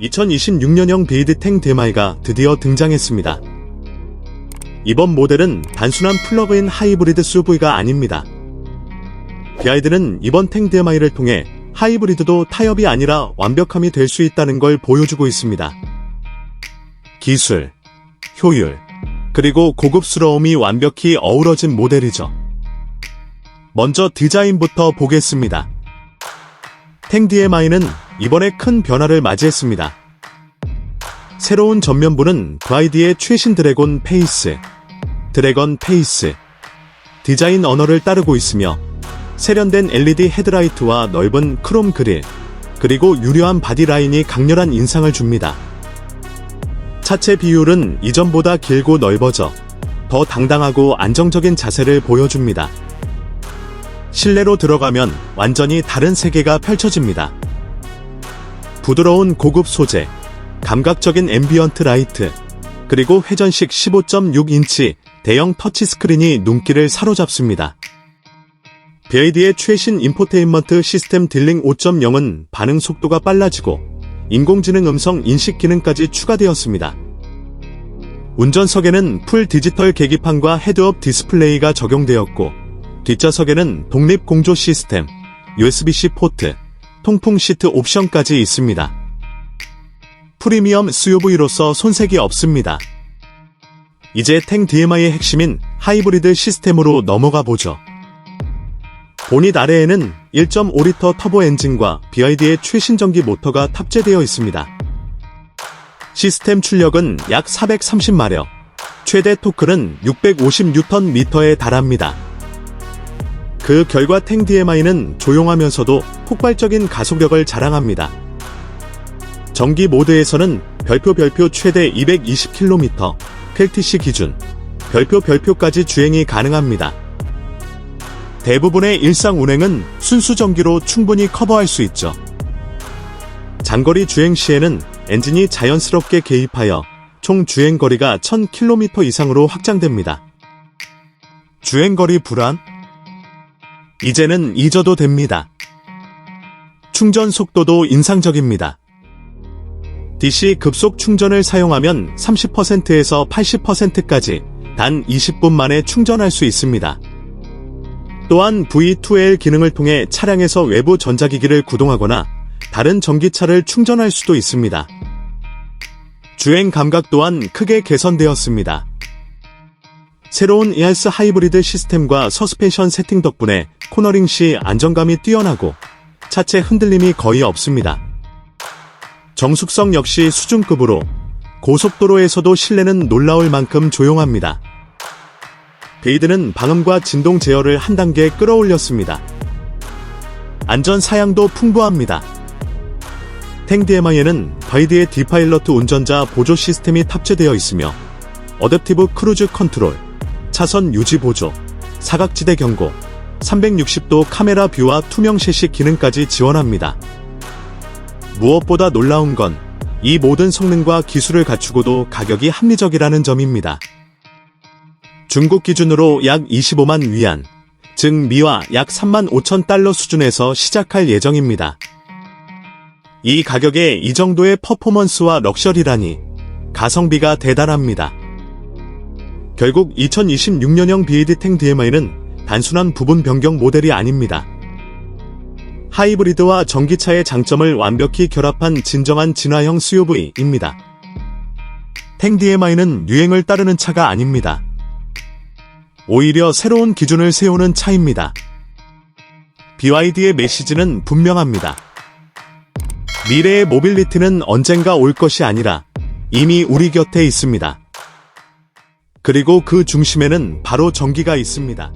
(2026년형) 베이드 탱 데마이가 드디어 등장했습니다. 이번 모델은 단순한 플러그인 하이브리드 SUV가 아닙니다. 비아이드는 이번 탱 데마이를 통해 하이브리드도 타협이 아니라 완벽함이 될 수 있다는 걸 보여주고 있습니다. 기술, 효율, 그리고 고급스러움이 완벽히 어우러진 모델이죠. 먼저 디자인부터 보겠습니다. 탱 DMI는 이번에 큰 변화를 맞이했습니다. 새로운 전면부는 브라이디의 최신 드래곤 페이스, 드래건 페이스, 디자인 언어를 따르고 있으며 세련된 LED 헤드라이트와 넓은 크롬 그릴, 그리고 유려한 바디라인이 강렬한 인상을 줍니다. 차체 비율은 이전보다 길고 넓어져 더 당당하고 안정적인 자세를 보여줍니다. 실내로 들어가면 완전히 다른 세계가 펼쳐집니다. 부드러운 고급 소재, 감각적인 앰비언트 라이트, 그리고 회전식 15.6인치 대형 터치스크린이 눈길을 사로잡습니다. 베이드의 최신 인포테인먼트 시스템 딜링 5.0은 반응 속도가 빨라지고 인공지능 음성 인식 기능까지 추가되었습니다. 운전석에는 풀 디지털 계기판과 헤드업 디스플레이가 적용되었고 뒷좌석에는 독립 공조 시스템, USB-C 포트, 통풍 시트 옵션까지 있습니다. 프리미엄 SUV로서 손색이 없습니다. 이제 탱 DMI의 핵심인 하이브리드 시스템으로 넘어가 보죠. 보닛 아래에는 1.5리터 터보 엔진과 BYD의 최신 전기 모터가 탑재되어 있습니다. 시스템 출력은 약 430마력, 최대 토크는 650Nm에 달합니다. 그 결과 탱 DMI는 조용하면서도 폭발적인 가속력을 자랑합니다. 전기 모드에서는 별표 별표 최대 220km, 펠티시 기준, 별표 별표까지 주행이 가능합니다. 대부분의 일상 운행은 순수 전기로 충분히 커버할 수 있죠. 장거리 주행 시에는 엔진이 자연스럽게 개입하여 총 주행거리가 1000km 이상으로 확장됩니다. 주행거리 불안? 이제는 잊어도 됩니다. 충전 속도도 인상적입니다. DC 급속 충전을 사용하면 30%에서 80%까지 단 20분 만에 충전할 수 있습니다. 또한 V2L 기능을 통해 차량에서 외부 전자기기를 구동하거나 다른 전기차를 충전할 수도 있습니다. 주행 감각 또한 크게 개선되었습니다. 새로운 ERS 하이브리드 시스템과 서스펜션 세팅 덕분에 코너링 시 안정감이 뛰어나고 차체 흔들림이 거의 없습니다. 정숙성 역시 수준급으로 고속도로에서도 실내는 놀라울 만큼 조용합니다. 베이드는 방음과 진동 제어를 한 단계 끌어올렸습니다. 안전 사양도 풍부합니다. 탱 DMI에는 바이드의 디파일러트 운전자 보조 시스템이 탑재되어 있으며 어댑티브 크루즈 컨트롤, 차선 유지 보조, 사각지대 경고, 360도 카메라 뷰와 투명 세시 기능까지 지원합니다. 무엇보다 놀라운 건 이 모든 성능과 기술을 갖추고도 가격이 합리적이라는 점입니다. 중국 기준으로 약 25만 위안, 즉 미화 약 3만 5천 달러 수준에서 시작할 예정입니다. 이 가격에 이 정도의 퍼포먼스와 럭셔리라니 가성비가 대단합니다. 결국 2026년형 BAD 탱 DMI는 단순한 부분 변경 모델이 아닙니다. 하이브리드와 전기차의 장점을 완벽히 결합한 진정한 진화형 SUV입니다. 탱 DMI는 유행을 따르는 차가 아닙니다. 오히려 새로운 기준을 세우는 차입니다. BYD의 메시지는 분명합니다. 미래의 모빌리티는 언젠가 올 것이 아니라 이미 우리 곁에 있습니다. 그리고 그 중심에는 바로 전기가 있습니다.